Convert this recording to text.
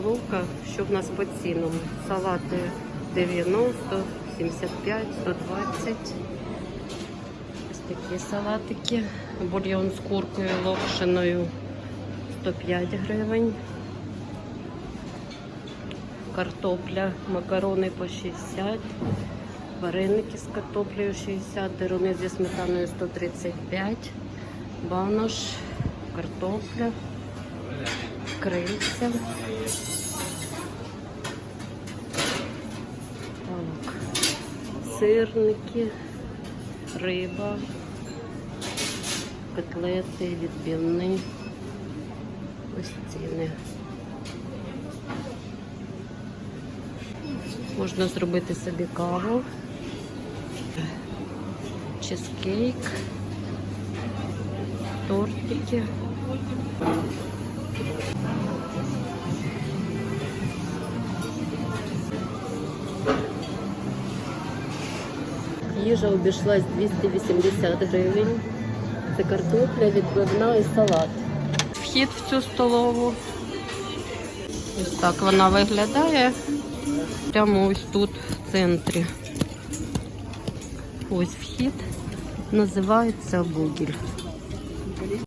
столовка, що в нас по цінам. Салати 90, 75, 120. Ось такі салатики. Бульйон з куркою локшиною 105 гривень. Картопля, макарони по 60, вареники з картоплею 60, деруни зі сметаною 135, банош, картопля, крильця. Так, сирники, риба, котлети, відбивні. Ось ціни. Можна зробити собі каву, чизкейк, тортики. Їжа обійшлась 280 гривень. Це картопля, відбивна і салат. Вхід в цю столову. Ось так вона виглядає. Прямо ось тут, в центрі. Ось вхід. Називається Бугіль.